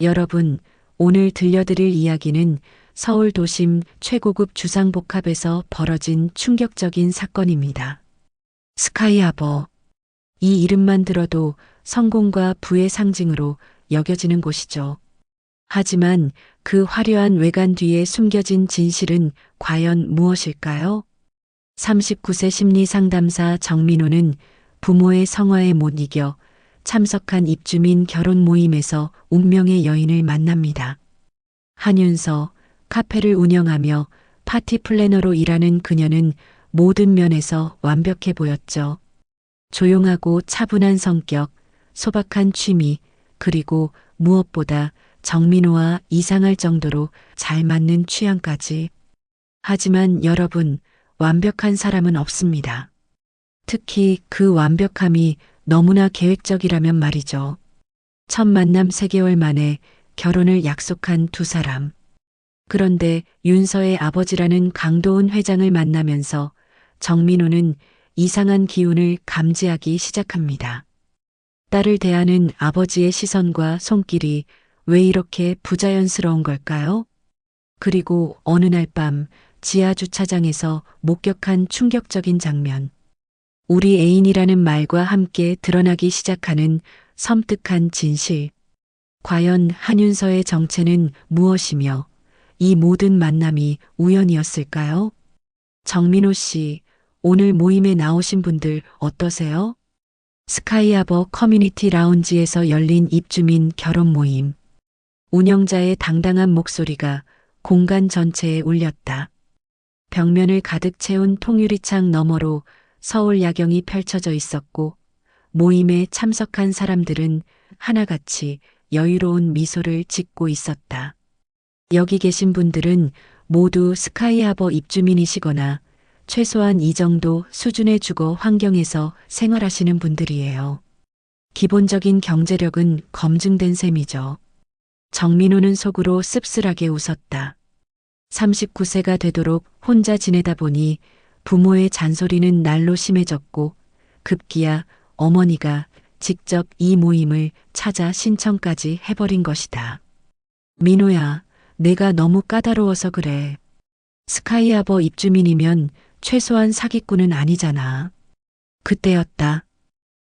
여러분, 오늘 들려드릴 이야기는 서울 도심 최고급 주상복합에서 벌어진 충격적인 사건입니다. 스카이하버. 이 이름만 들어도 성공과 부의 상징으로 여겨지는 곳이죠. 하지만 그 화려한 외관 뒤에 숨겨진 진실은 과연 무엇일까요? 39세 심리 상담사 정민호는 부모의 성화에 못 이겨 참석한 입주민 결혼 모임에서 운명의 여인을 만납니다. 한윤서, 카페를 운영하며 파티 플래너로 일하는 그녀는 모든 면에서 완벽해 보였죠. 조용하고 차분한 성격, 소박한 취미, 그리고 무엇보다 정민호와 이상할 정도로 잘 맞는 취향까지. 하지만 여러분, 완벽한 사람은 없습니다. 특히 그 완벽함이 너무나 계획적이라면 말이죠. 첫 만남 3개월 만에 결혼을 약속한 두 사람. 그런데 윤서의 아버지라는 강도은 회장을 만나면서 정민호는 이상한 기운을 감지하기 시작합니다. 딸을 대하는 아버지의 시선과 손길이 왜 이렇게 부자연스러운 걸까요? 그리고 어느 날 밤 지하 주차장에서 목격한 충격적인 장면. 우리 애인이라는 말과 함께 드러나기 시작하는 섬뜩한 진실. 과연 한윤서의 정체는 무엇이며 이 모든 만남이 우연이었을까요? 정민호 씨, 오늘 모임에 나오신 분들 어떠세요? 스카이하버 커뮤니티 라운지에서 열린 입주민 결혼 모임. 운영자의 당당한 목소리가 공간 전체에 울렸다. 벽면을 가득 채운 통유리창 너머로 서울 야경이 펼쳐져 있었고 모임에 참석한 사람들은 하나같이 여유로운 미소를 짓고 있었다. 여기 계신 분들은 모두 스카이하버 입주민이시거나 최소한 이 정도 수준의 주거 환경에서 생활하시는 분들이에요. 기본적인 경제력은 검증된 셈이죠. 정민호는 속으로 씁쓸하게 웃었다. 39세가 되도록 혼자 지내다 보니 부모의 잔소리는 날로 심해졌고 급기야 어머니가 직접 이 모임을 찾아 신청까지 해버린 것이다. 민호야, 내가 너무 까다로워서 그래. 스카이하버 입주민이면 최소한 사기꾼은 아니잖아. 그때였다.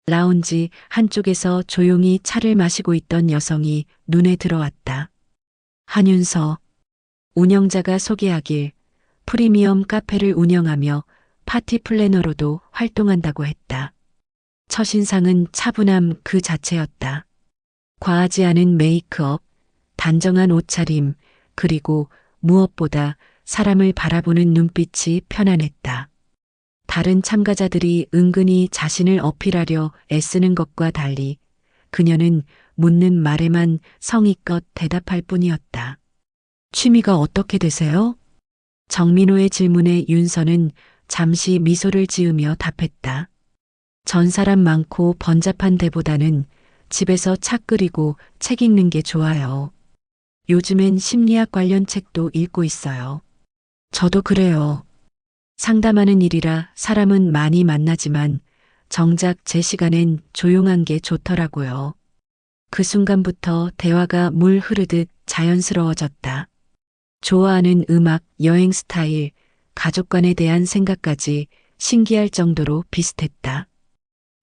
라운지 한쪽에서 조용히 차를 마시고 있던 여성이 눈에 들어왔다. 한윤서. 운영자가 소개하길 프리미엄 카페를 운영하며 파티 플래너로도 활동한다고 했다. 첫인상은 차분함 그 자체였다. 과하지 않은 메이크업, 단정한 옷차림, 그리고 무엇보다 사람을 바라보는 눈빛이 편안했다. 다른 참가자들이 은근히 자신을 어필하려 애쓰는 것과 달리 그녀는 묻는 말에만 성의껏 대답할 뿐이었다. 취미가 어떻게 되세요? 정민호의 질문에 윤서는 잠시 미소를 지으며 답했다. 전 사람 많고 번잡한 데보다는 집에서 차 끓이고 책 읽는 게 좋아요. 요즘엔 심리학 관련 책도 읽고 있어요. 저도 그래요. 상담하는 일이라 사람은 많이 만나지만 정작 제 시간엔 조용한 게 좋더라고요. 그 순간부터 대화가 물 흐르듯 자연스러워졌다. 좋아하는 음악, 여행 스타일, 가족관에 대한 생각까지 신기할 정도로 비슷했다.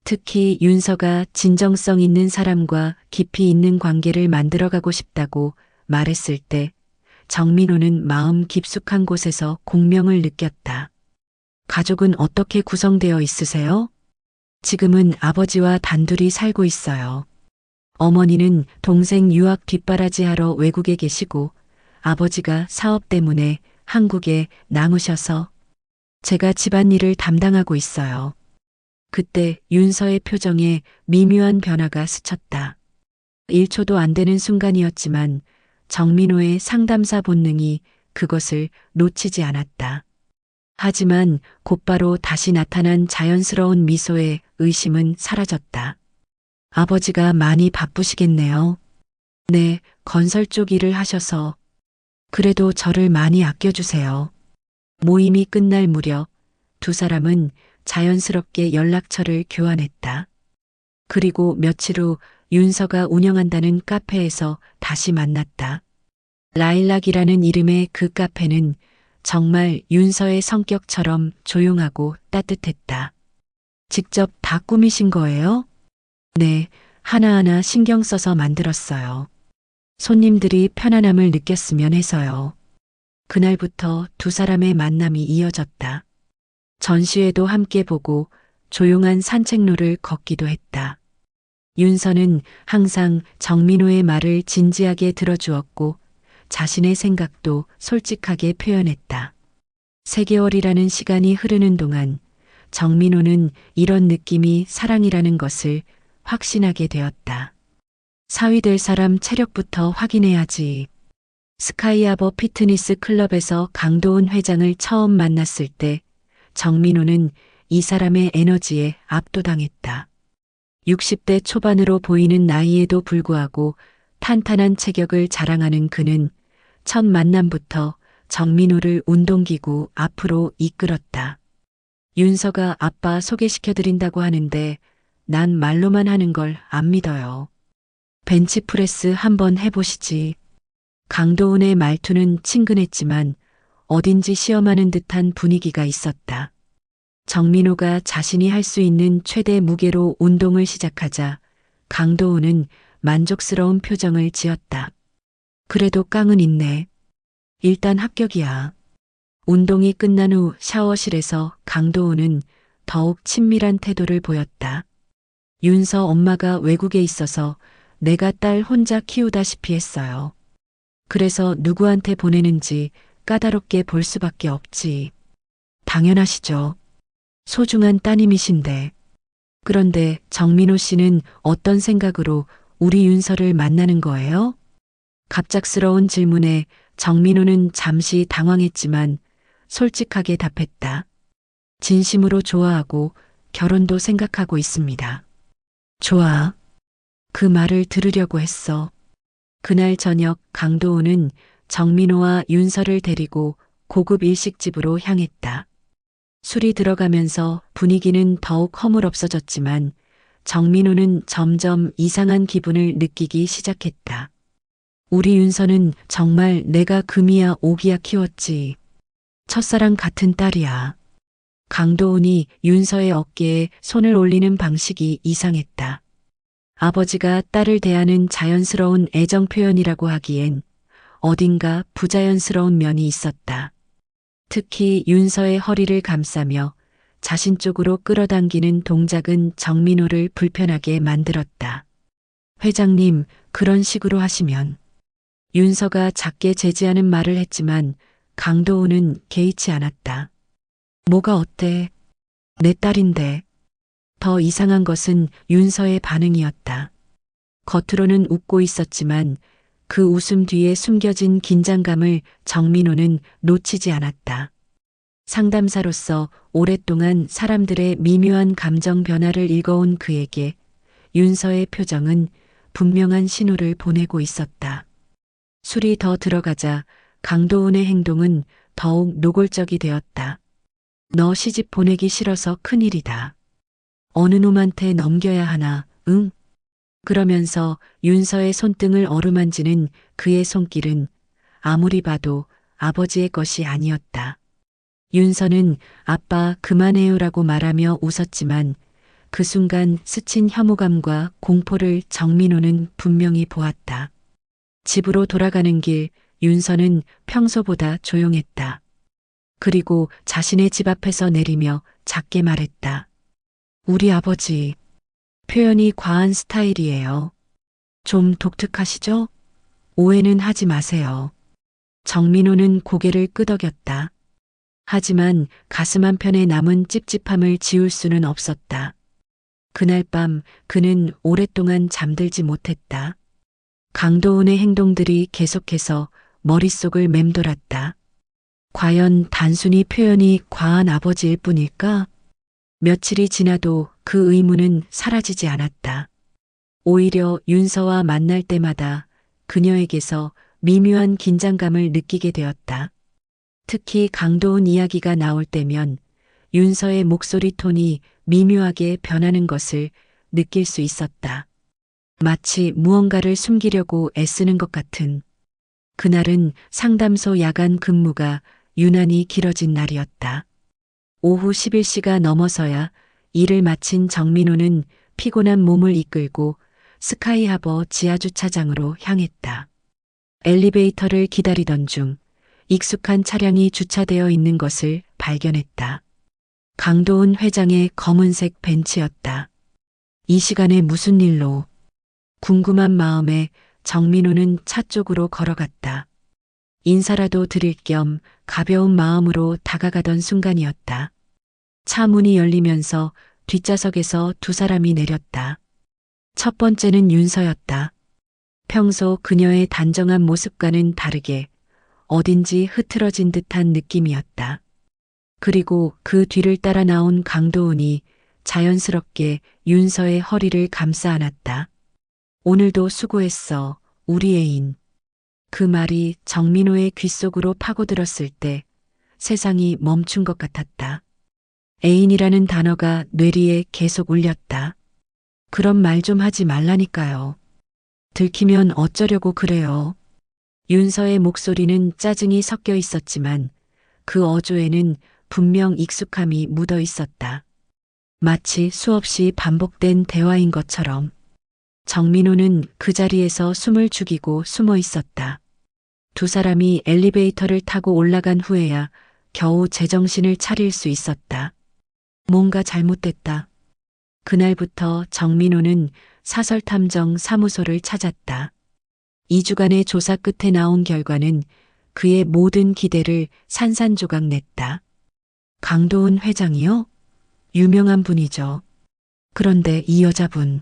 특히 윤서가 진정성 있는 사람과 깊이 있는 관계를 만들어가고 싶다고 말했을 때 정민호는 마음 깊숙한 곳에서 공명을 느꼈다. 가족은 어떻게 구성되어 있으세요? 지금은 아버지와 단둘이 살고 있어요. 어머니는 동생 유학 뒷바라지하러 외국에 계시고 아버지가 사업 때문에 한국에 남으셔서 제가 집안일을 담당하고 있어요. 그때 윤서의 표정에 미묘한 변화가 스쳤다. 1초도 안 되는 순간이었지만 정민호의 상담사 본능이 그것을 놓치지 않았다. 하지만 곧바로 다시 나타난 자연스러운 미소에 의심은 사라졌다. 아버지가 많이 바쁘시겠네요. 네, 건설 쪽 일을 하셔서 그래도 저를 많이 아껴주세요. 모임이 끝날 무렵 두 사람은 자연스럽게 연락처를 교환했다. 그리고 며칠 후 윤서가 운영한다는 카페에서 다시 만났다. 라일락이라는 이름의 그 카페는 정말 윤서의 성격처럼 조용하고 따뜻했다. 직접 다 꾸미신 거예요? 네, 하나하나 신경 써서 만들었어요. 손님들이 편안함을 느꼈으면 해서요. 그날부터 두 사람의 만남이 이어졌다. 전시회도 함께 보고 조용한 산책로를 걷기도 했다. 윤서는 항상 정민호의 말을 진지하게 들어주었고 자신의 생각도 솔직하게 표현했다. 3개월이라는 시간이 흐르는 동안 정민호는 이런 느낌이 사랑이라는 것을 확신하게 되었다. 사위 될 사람 체력부터 확인해야지. 스카이아버 피트니스 클럽에서 강도훈 회장을 처음 만났을 때 정민호는 이 사람의 에너지에 압도당했다. 60대 초반으로 보이는 나이에도 불구하고 탄탄한 체격을 자랑하는 그는 첫 만남부터 정민호를 운동기구 앞으로 이끌었다. 윤서가 아빠 소개시켜드린다고 하는데 난 말로만 하는 걸 안 믿어요. 벤치프레스 한번 해보시지. 강도훈의 말투는 친근했지만 어딘지 시험하는 듯한 분위기가 있었다. 정민호가 자신이 할 수 있는 최대 무게로 운동을 시작하자 강도훈은 만족스러운 표정을 지었다. 그래도 깡은 있네. 일단 합격이야. 운동이 끝난 후 샤워실에서 강도훈은 더욱 친밀한 태도를 보였다. 윤서 엄마가 외국에 있어서 내가 딸 혼자 키우다시피 했어요. 그래서 누구한테 보내는지 까다롭게 볼 수밖에 없지. 당연하시죠. 소중한 따님이신데. 그런데 정민호 씨는 어떤 생각으로 우리 윤서를 만나는 거예요? 갑작스러운 질문에 정민호는 잠시 당황했지만 솔직하게 답했다. 진심으로 좋아하고 결혼도 생각하고 있습니다. 좋아. 그 말을 들으려고 했어. 그날 저녁 강도훈은 정민호와 윤서를 데리고 고급 일식집으로 향했다. 술이 들어가면서 분위기는 더욱 허물없어졌지만 정민호는 점점 이상한 기분을 느끼기 시작했다. 우리 윤서는 정말 내가 금이야 오기야 키웠지. 첫사랑 같은 딸이야. 강도훈이 윤서의 어깨에 손을 올리는 방식이 이상했다. 아버지가 딸을 대하는 자연스러운 애정 표현이라고 하기엔 어딘가 부자연스러운 면이 있었다. 특히 윤서의 허리를 감싸며 자신 쪽으로 끌어당기는 동작은 정민호를 불편하게 만들었다. 회장님, 그런 식으로 하시면. 윤서가 작게 제지하는 말을 했지만 강도훈은 개의치 않았다. 뭐가 어때? 내 딸인데. 더 이상한 것은 윤서의 반응이었다. 겉으로는 웃고 있었지만 그 웃음 뒤에 숨겨진 긴장감을 정민호는 놓치지 않았다. 상담사로서 오랫동안 사람들의 미묘한 감정 변화를 읽어온 그에게 윤서의 표정은 분명한 신호를 보내고 있었다. 술이 더 들어가자 강도훈의 행동은 더욱 노골적이 되었다. 너 시집 보내기 싫어서 큰일이다. 어느 놈한테 넘겨야 하나, 응? 그러면서 윤서의 손등을 어루만지는 그의 손길은 아무리 봐도 아버지의 것이 아니었다. 윤서는 아빠 그만해요라고 말하며 웃었지만 그 순간 스친 혐오감과 공포를 정민호는 분명히 보았다. 집으로 돌아가는 길 윤서는 평소보다 조용했다. 그리고 자신의 집 앞에서 내리며 작게 말했다. 우리 아버지, 표현이 과한 스타일이에요. 좀 독특하시죠? 오해는 하지 마세요. 정민호는 고개를 끄덕였다. 하지만 가슴 한편에 남은 찝찝함을 지울 수는 없었다. 그날 밤 그는 오랫동안 잠들지 못했다. 강도훈의 행동들이 계속해서 머릿속을 맴돌았다. 과연 단순히 표현이 과한 아버지일 뿐일까? 며칠이 지나도 그 의문은 사라지지 않았다. 오히려 윤서와 만날 때마다 그녀에게서 미묘한 긴장감을 느끼게 되었다. 특히 강도훈 이야기가 나올 때면 윤서의 목소리 톤이 미묘하게 변하는 것을 느낄 수 있었다. 마치 무언가를 숨기려고 애쓰는 것 같은. 그날은 상담소 야간 근무가 유난히 길어진 날이었다. 오후 11시가 넘어서야 일을 마친 정민호는 피곤한 몸을 이끌고 스카이하버 지하주차장으로 향했다. 엘리베이터를 기다리던 중 익숙한 차량이 주차되어 있는 것을 발견했다. 강도은 회장의 검은색 벤츠였다. 이 시간에 무슨 일로? 궁금한 마음에 정민호는 차 쪽으로 걸어갔다. 인사라도 드릴 겸 가벼운 마음으로 다가가던 순간이었다. 차 문이 열리면서 뒷좌석에서 두 사람이 내렸다. 첫 번째는 윤서였다. 평소 그녀의 단정한 모습과는 다르게 어딘지 흐트러진 듯한 느낌이었다. 그리고 그 뒤를 따라 나온 강도은이 자연스럽게 윤서의 허리를 감싸 안았다. 오늘도 수고했어, 우리 애인. 그 말이 정민호의 귓속으로 파고들었을 때 세상이 멈춘 것 같았다. 애인이라는 단어가 뇌리에 계속 울렸다. 그런 말 좀 하지 말라니까요. 들키면 어쩌려고 그래요. 윤서의 목소리는 짜증이 섞여 있었지만 그 어조에는 분명 익숙함이 묻어 있었다. 마치 수없이 반복된 대화인 것처럼 정민호는 그 자리에서 숨을 죽이고 숨어 있었다. 두 사람이 엘리베이터를 타고 올라간 후에야 겨우 제정신을 차릴 수 있었다. 뭔가 잘못됐다. 그날부터 정민호는 사설탐정 사무소를 찾았다. 2주간의 조사 끝에 나온 결과는 그의 모든 기대를 산산조각 냈다. 강도은 회장이요? 유명한 분이죠. 그런데 이 여자분,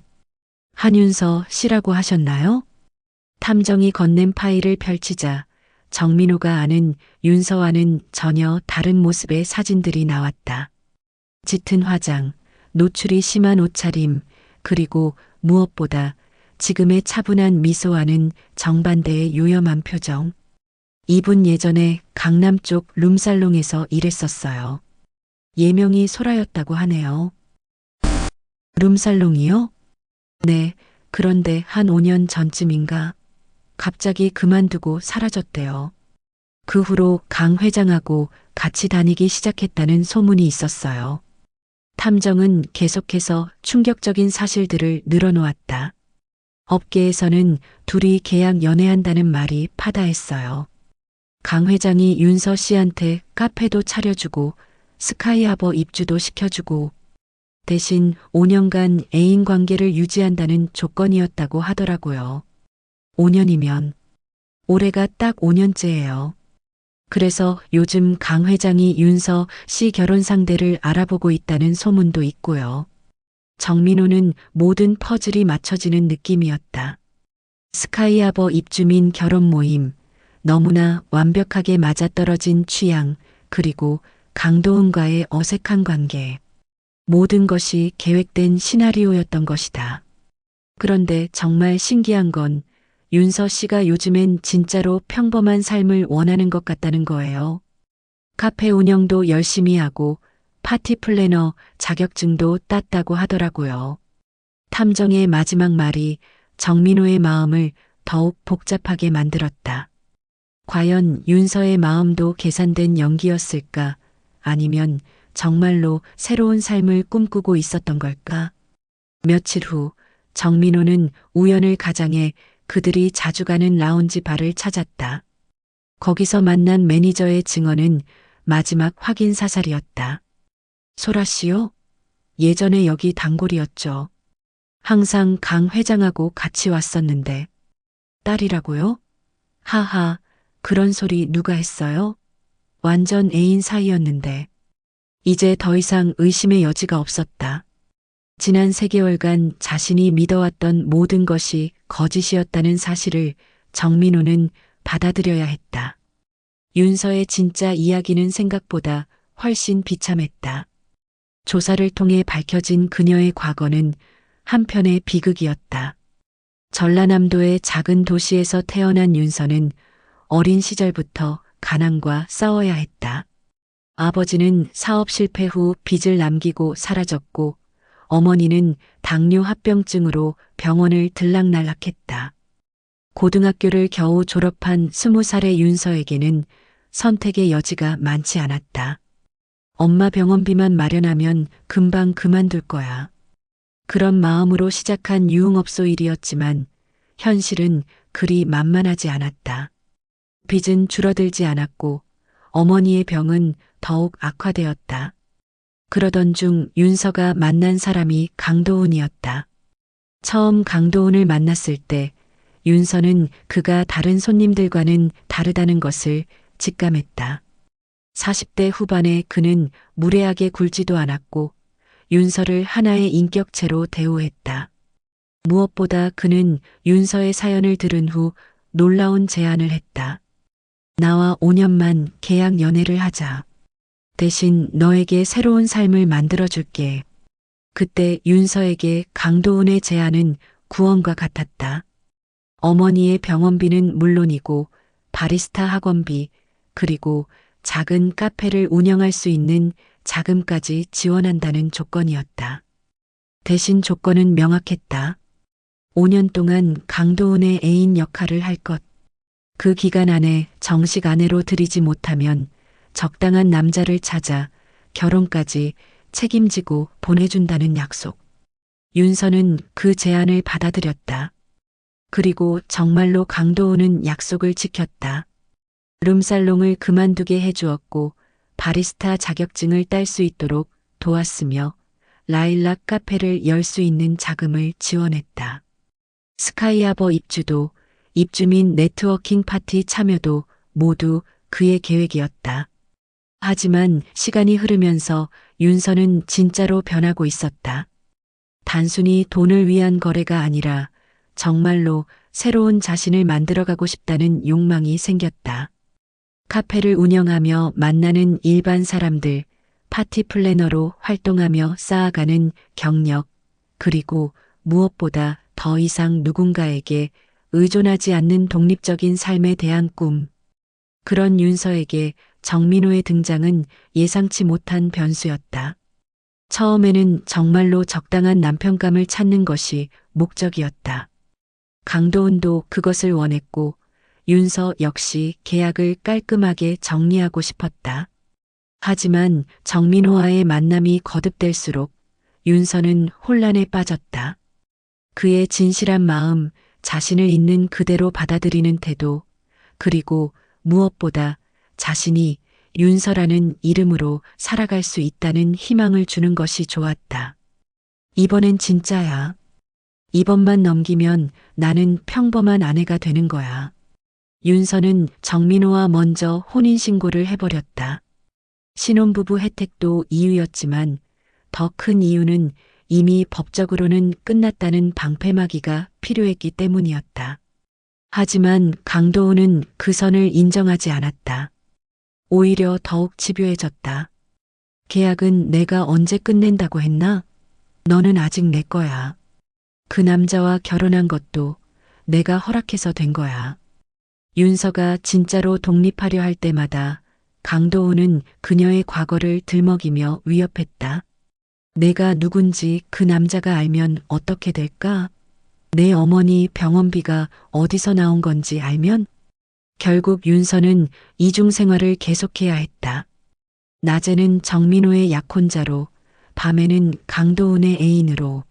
한윤서 씨라고 하셨나요? 탐정이 건넨 파일을 펼치자 정민호가 아는 윤서와는 전혀 다른 모습의 사진들이 나왔다. 짙은 화장, 노출이 심한 옷차림, 그리고 무엇보다 지금의 차분한 미소와는 정반대의 요염한 표정. 이분 예전에 강남 쪽 룸살롱에서 일했었어요. 예명이 소라였다고 하네요. 룸살롱이요? 네, 그런데 한 5년 전쯤인가 갑자기 그만두고 사라졌대요. 그 후로 강 회장하고 같이 다니기 시작했다는 소문이 있었어요. 탐정은 계속해서 충격적인 사실들을 늘어놓았다. 업계에서는 둘이 계약 연애한다는 말이 파다했어요. 강 회장이 윤서 씨한테 카페도 차려주고 스카이하버 입주도 시켜주고 대신 5년간 애인 관계를 유지한다는 조건이었다고 하더라고요. 5년이면 올해가 딱 5년째예요. 그래서 요즘 강 회장이 윤서 씨 결혼 상대를 알아보고 있다는 소문도 있고요. 정민호는 모든 퍼즐이 맞춰지는 느낌이었다. 스카이하버 입주민 결혼 모임, 너무나 완벽하게 맞아떨어진 취향, 그리고 강도은과의 어색한 관계. 모든 것이 계획된 시나리오였던 것이다. 그런데 정말 신기한 건 윤서 씨가 요즘엔 진짜로 평범한 삶을 원하는 것 같다는 거예요. 카페 운영도 열심히 하고 파티 플래너 자격증도 땄다고 하더라고요. 탐정의 마지막 말이 정민호의 마음을 더욱 복잡하게 만들었다. 과연 윤서의 마음도 계산된 연기였을까? 아니면 정말로 새로운 삶을 꿈꾸고 있었던 걸까? 며칠 후 정민호는 우연을 가장해 그들이 자주 가는 라운지 바를 찾았다. 거기서 만난 매니저의 증언은 마지막 확인 사살이었다. 소라 씨요? 예전에 여기 단골이었죠. 항상 강 회장하고 같이 왔었는데. 딸이라고요? 하하, 그런 소리 누가 했어요? 완전 애인 사이였는데. 이제 더 이상 의심의 여지가 없었다. 지난 3개월간 자신이 믿어왔던 모든 것이 거짓이었다는 사실을 정민호는 받아들여야 했다. 윤서의 진짜 이야기는 생각보다 훨씬 비참했다. 조사를 통해 밝혀진 그녀의 과거는 한편의 비극이었다. 전라남도의 작은 도시에서 태어난 윤서는 어린 시절부터 가난과 싸워야 했다. 아버지는 사업 실패 후 빚을 남기고 사라졌고 어머니는 당뇨 합병증으로 병원을 들락날락했다. 고등학교를 겨우 졸업한 스무 살의 윤서에게는 선택의 여지가 많지 않았다. 엄마 병원비만 마련하면 금방 그만둘 거야. 그런 마음으로 시작한 유흥업소 일이었지만 현실은 그리 만만하지 않았다. 빚은 줄어들지 않았고 어머니의 병은 더욱 악화되었다. 그러던 중 윤서가 만난 사람이 강도훈이었다. 처음 강도훈을 만났을 때 윤서는 그가 다른 손님들과는 다르다는 것을 직감했다. 40대 후반에 그는 무례하게 굴지도 않았고 윤서를 하나의 인격체로 대우했다. 무엇보다 그는 윤서의 사연을 들은 후 놀라운 제안을 했다. 나와 5년만 계약 연애를 하자. 대신 너에게 새로운 삶을 만들어줄게. 그때 윤서에게 강도훈의 제안은 구원과 같았다. 어머니의 병원비는 물론이고 바리스타 학원비 그리고 작은 카페를 운영할 수 있는 자금까지 지원한다는 조건이었다. 대신 조건은 명확했다. 5년 동안 강도훈의 애인 역할을 할 것. 그 기간 안에 정식 아내로 들이지 못하면 적당한 남자를 찾아 결혼까지 책임지고 보내준다는 약속. 윤서는 그 제안을 받아들였다. 그리고 정말로 강도훈은 약속을 지켰다. 룸살롱을 그만두게 해주었고 바리스타 자격증을 딸 수 있도록 도왔으며 라일락 카페를 열 수 있는 자금을 지원했다. 스카이하버 입주도 입주민 네트워킹 파티 참여도 모두 그의 계획이었다. 하지만 시간이 흐르면서 윤서는 진짜로 변하고 있었다. 단순히 돈을 위한 거래가 아니라 정말로 새로운 자신을 만들어가고 싶다는 욕망이 생겼다. 카페를 운영하며 만나는 일반 사람들, 파티 플래너로 활동하며 쌓아가는 경력, 그리고 무엇보다 더 이상 누군가에게 의존하지 않는 독립적인 삶에 대한 꿈. 그런 윤서에게 정민호의 등장은 예상치 못한 변수였다. 처음에는 정말로 적당한 남편감을 찾는 것이 목적이었다. 강도훈도 그것을 원했고 윤서 역시 계약을 깔끔하게 정리하고 싶었다. 하지만 정민호와의 만남이 거듭될수록 윤서는 혼란에 빠졌다. 그의 진실한 마음, 자신을 있는 그대로 받아들이는 태도, 그리고 무엇보다 자신이 윤서라는 이름으로 살아갈 수 있다는 희망을 주는 것이 좋았다. 이번엔 진짜야. 이번만 넘기면 나는 평범한 아내가 되는 거야. 윤서는 정민호와 먼저 혼인신고를 해버렸다. 신혼부부 혜택도 이유였지만 더 큰 이유는 이미 법적으로는 끝났다는 방패막이가 필요했기 때문이었다. 하지만 강도훈은 그 선을 인정하지 않았다. 오히려 더욱 집요해졌다. 계약은 내가 언제 끝낸다고 했나? 너는 아직 내 거야. 그 남자와 결혼한 것도 내가 허락해서 된 거야. 윤서가 진짜로 독립하려 할 때마다 강도훈은 그녀의 과거를 들먹이며 위협했다. 내가 누군지 그 남자가 알면 어떻게 될까? 내 어머니 병원비가 어디서 나온 건지 알면? 결국 윤서는 이중 생활을 계속해야 했다. 낮에는 정민호의 약혼자로, 밤에는 강도훈의 애인으로.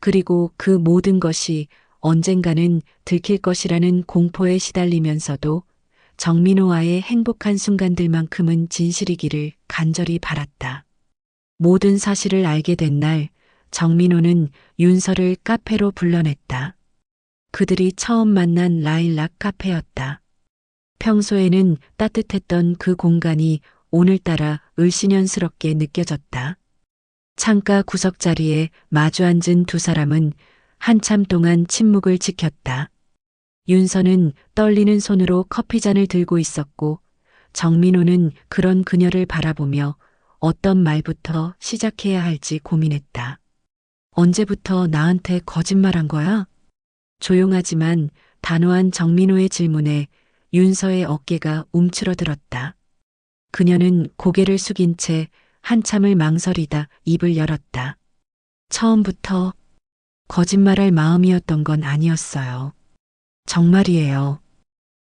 그리고 그 모든 것이 언젠가는 들킬 것이라는 공포에 시달리면서도 정민호와의 행복한 순간들만큼은 진실이기를 간절히 바랐다. 모든 사실을 알게 된 날, 정민호는 윤서를 카페로 불러냈다. 그들이 처음 만난 라일락 카페였다. 평소에는 따뜻했던 그 공간이 오늘따라 을씨년스럽게 느껴졌다. 창가 구석 자리에 마주 앉은 두 사람은 한참 동안 침묵을 지켰다. 윤서는 떨리는 손으로 커피잔을 들고 있었고 정민호는 그런 그녀를 바라보며 어떤 말부터 시작해야 할지 고민했다. 언제부터 나한테 거짓말한 거야? 조용하지만 단호한 정민호의 질문에 윤서의 어깨가 움츠러들었다. 그녀는 고개를 숙인 채 한참을 망설이다 입을 열었다. 처음부터 거짓말할 마음이었던 건 아니었어요. 정말이에요.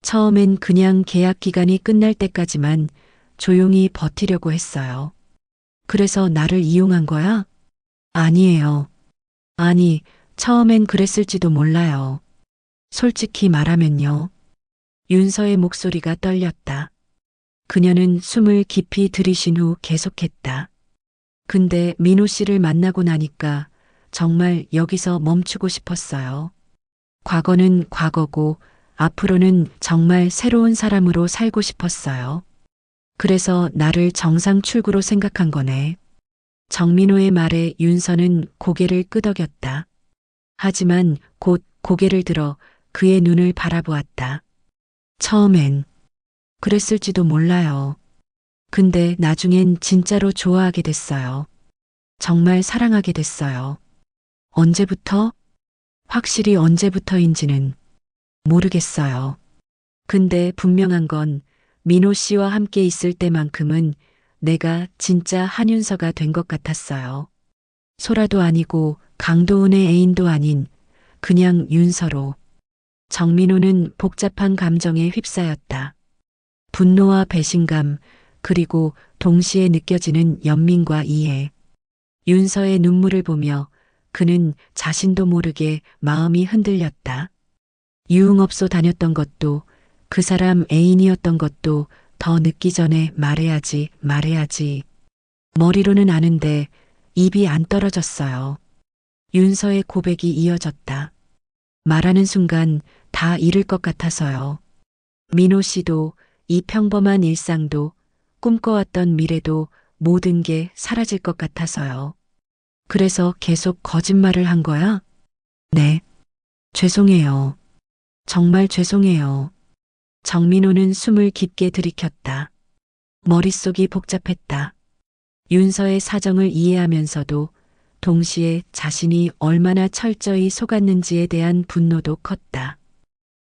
처음엔 그냥 계약 기간이 끝날 때까지만 조용히 버티려고 했어요. 그래서 나를 이용한 거야? 아니에요. 아니, 처음엔 그랬을지도 몰라요. 솔직히 말하면요. 윤서의 목소리가 떨렸다. 그녀는 숨을 깊이 들이신 후 계속했다. 근데 민호 씨를 만나고 나니까 정말 여기서 멈추고 싶었어요. 과거는 과거고 앞으로는 정말 새로운 사람으로 살고 싶었어요. 그래서 나를 정상 출구로 생각한 거네. 정민호의 말에 윤서는 고개를 끄덕였다. 하지만 곧 고개를 들어 그의 눈을 바라보았다. 처음엔 그랬을지도 몰라요. 근데 나중엔 진짜로 좋아하게 됐어요. 정말 사랑하게 됐어요. 언제부터? 확실히 언제부터인지는 모르겠어요. 근데 분명한 건 민호 씨와 함께 있을 때만큼은 내가 진짜 한윤서가 된 것 같았어요. 소라도 아니고 강도은의 애인도 아닌 그냥 윤서로. 정민호는 복잡한 감정에 휩싸였다. 분노와 배신감, 그리고 동시에 느껴지는 연민과 이해. 윤서의 눈물을 보며 그는 자신도 모르게 마음이 흔들렸다. 유흥업소 다녔던 것도 그 사람 애인이었던 것도 더 늦기 전에 말해야지, 말해야지. 머리로는 아는데 입이 안 떨어졌어요. 윤서의 고백이 이어졌다. 말하는 순간 다 잃을 것 같아서요. 민호 씨도 이 평범한 일상도 꿈꿔왔던 미래도 모든 게 사라질 것 같아서요. 그래서 계속 거짓말을 한 거야? 네. 죄송해요. 정말 죄송해요. 정민호는 숨을 깊게 들이켰다. 머릿속이 복잡했다. 윤서의 사정을 이해하면서도 동시에 자신이 얼마나 철저히 속았는지에 대한 분노도 컸다.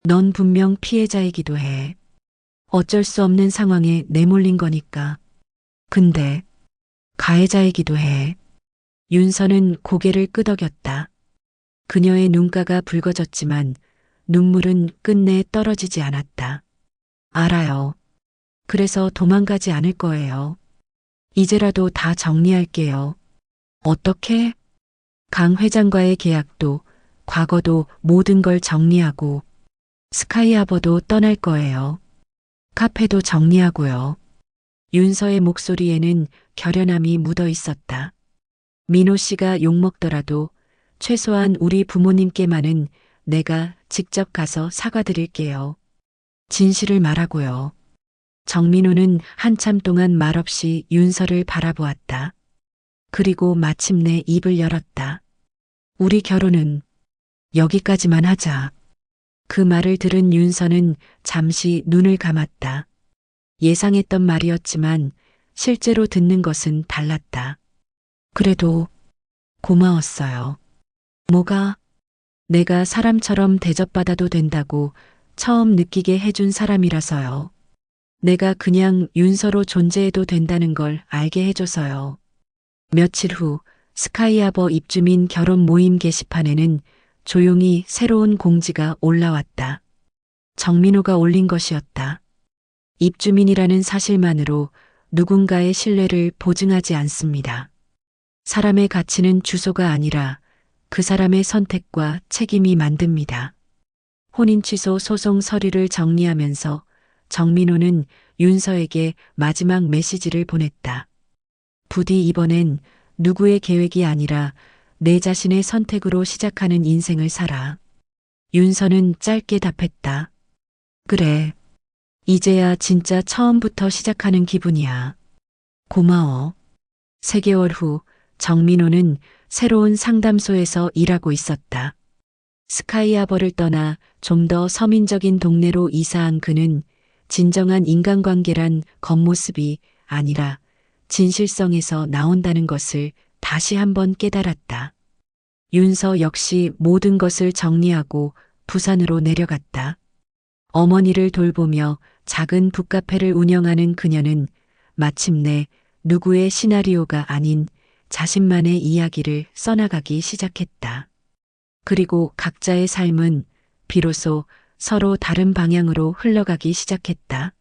넌 분명 피해자이기도 해. 어쩔 수 없는 상황에 내몰린 거니까. 근데 가해자이기도 해. 윤서는 고개를 끄덕였다. 그녀의 눈가가 붉어졌지만 눈물은 끝내 떨어지지 않았다. 알아요. 그래서 도망가지 않을 거예요. 이제라도 다 정리할게요. 어떻게? 강 회장과의 계약도, 과거도 모든 걸 정리하고, 스카이하버도 떠날 거예요. 카페도 정리하고요. 윤서의 목소리에는 결연함이 묻어 있었다. 민호 씨가 욕먹더라도 최소한 우리 부모님께만은 내가 직접 가서 사과드릴게요. 진실을 말하고요. 정민호는 한참 동안 말없이 윤서를 바라보았다. 그리고 마침내 입을 열었다. 우리 결혼은 여기까지만 하자. 그 말을 들은 윤서는 잠시 눈을 감았다. 예상했던 말이었지만 실제로 듣는 것은 달랐다. 그래도 고마웠어요. 뭐가 내가 사람처럼 대접받아도 된다고 처음 느끼게 해준 사람이라서요. 내가 그냥 윤서로 존재해도 된다는 걸 알게 해줘서요. 며칠 후 스카이하버 입주민 결혼 모임 게시판에는 조용히 새로운 공지가 올라왔다. 정민호가 올린 것이었다. 입주민이라는 사실만으로 누군가의 신뢰를 보증하지 않습니다. 사람의 가치는 주소가 아니라 그 사람의 선택과 책임이 만듭니다. 혼인 취소 소송 서류를 정리하면서 정민호는 윤서에게 마지막 메시지를 보냈다. 부디 이번엔 누구의 계획이 아니라 내 자신의 선택으로 시작하는 인생을 살아. 윤서는 짧게 답했다. 그래. 이제야 진짜 처음부터 시작하는 기분이야. 고마워. 3개월 후 정민호는 새로운 상담소에서 일하고 있었다. 스카이하버를 떠나 좀 더 서민적인 동네로 이사한 그는 진정한 인간관계란 겉모습이 아니라 진실성에서 나온다는 것을 다시 한번 깨달았다. 윤서 역시 모든 것을 정리하고 부산으로 내려갔다. 어머니를 돌보며 작은 북카페를 운영하는 그녀는 마침내 누구의 시나리오가 아닌 자신만의 이야기를 써나가기 시작했다. 그리고 각자의 삶은 비로소 서로 다른 방향으로 흘러가기 시작했다.